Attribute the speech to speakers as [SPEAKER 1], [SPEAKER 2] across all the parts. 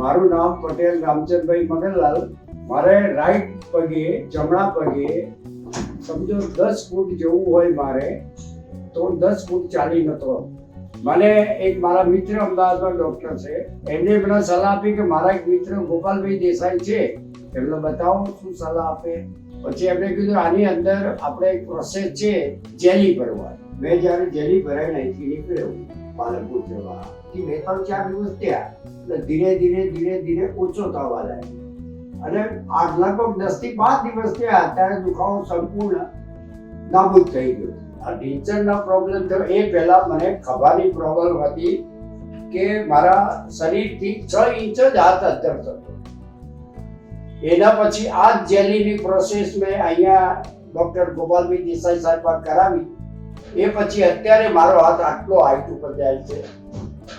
[SPEAKER 1] મારું નામ પટેલ રામચંદભાઈ મગનલાલ. મારે રાઈટ પગે, જમણા પગે સમજો દસ ફૂટ જેવું હોય મારે, તો દસ ફૂટ ચાલી નતો. મને એક મારા મિત્ર અમદાવાદમાં ડૉક્ટર છે. એમને મને સલાહ આપી કે મારા એક મિત્ર ગોપાલભાઈ દેસાઈ છે. એમને બતાવો શું સલાહ આપે. પછી એમણે કીધું આની અંદર આપણે એક પ્રોસેસ છે જેલી ભરવાની. મેં જ્યારે જેલી ભરાઈને અહીંથી નીકળ્યો પાલનપુર જવા થી મેં ત્રણ ચાર દિવસ ત્યાં ધીરે ધીરે ધીરે ધીરે ઓછો થવા લાગ્યો. અને આ લગભગ દસથી પાંચ દિવસ થયા ત્યારે દુખાવો સંપૂર્ણ નાબૂદ થઈ ગયો. આ ઢીંચણનો પ્રોબ્લેમ થયો. એ પહેલા મને ખભાની પ્રોબ્લેમ હતી કે મારા શરીરથી છ ઇંચ જ હાથ અંતર થતો એના પછી આ જેલીની પ્રોસેસ મેં અહીંયા ડોક્ટર ગોપાલભાઈ દેસાઈ સાહેબ કરાવી. એ પછી અત્યારે મારો હાથ આટલો હાઈટ ઉપર જાય છે.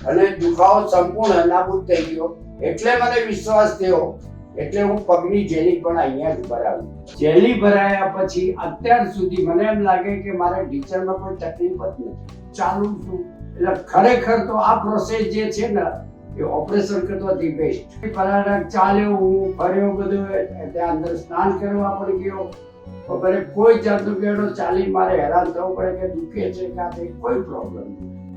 [SPEAKER 1] અને દુખાવો સંપૂર્ણ નાબૂદ થઈ ગયો. એટલે મને વિશ્વાસ થયો. એટલે હું પગની જેલી પણ અહીંયા જ ભરાવી જેલી ભરાયા પછી અત્યાર સુધી મને એમ લાગે કે મારે ઢીચણમાં કોઈ તકલીફ જ નથી. ચાલુ છું. એટલે ખરેખર તો આ પ્રોસેસ જે છે ને, એ ઓપરેશન કરતો ધી બેસ્ટ કલાક ચાલ્યો, હું ફર્યો બધું ત્યાં અંદર સ્નાન કરવા પણ ગયો. બપોરે કોઈ જાતનું કેડો ચાલી મારે હેરાન થવું પડે કે દુખે છે કાં તે કોઈ પ્રોબ્લેમ નહીં.